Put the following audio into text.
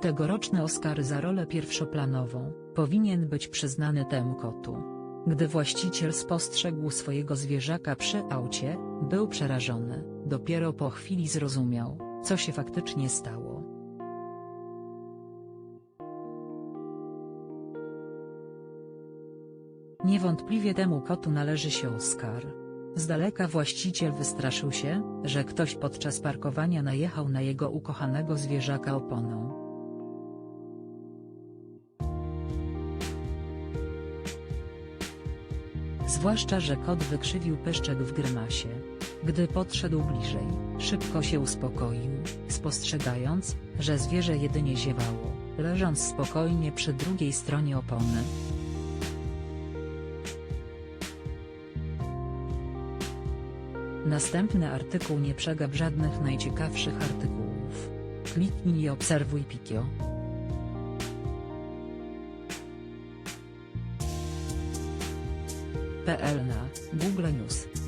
Tegoroczny Oscar za rolę pierwszoplanową powinien być przyznany temu kotu. Gdy właściciel spostrzegł swojego zwierzaka przy aucie, był przerażony. Dopiero po chwili zrozumiał, co się faktycznie stało. Niewątpliwie temu kotu należy się Oscar. Z daleka właściciel wystraszył się, że ktoś podczas parkowania najechał na jego ukochanego zwierzaka oponą. Zwłaszcza, że kot wykrzywił pyszczek w grymasie. Gdy podszedł bliżej, szybko się uspokoił, spostrzegając, że zwierzę jedynie ziewało, leżąc spokojnie przy drugiej stronie opony. Następny artykuł nie przegap żadnych najciekawszych artykułów. Kliknij i obserwuj Pikio. PL na Google News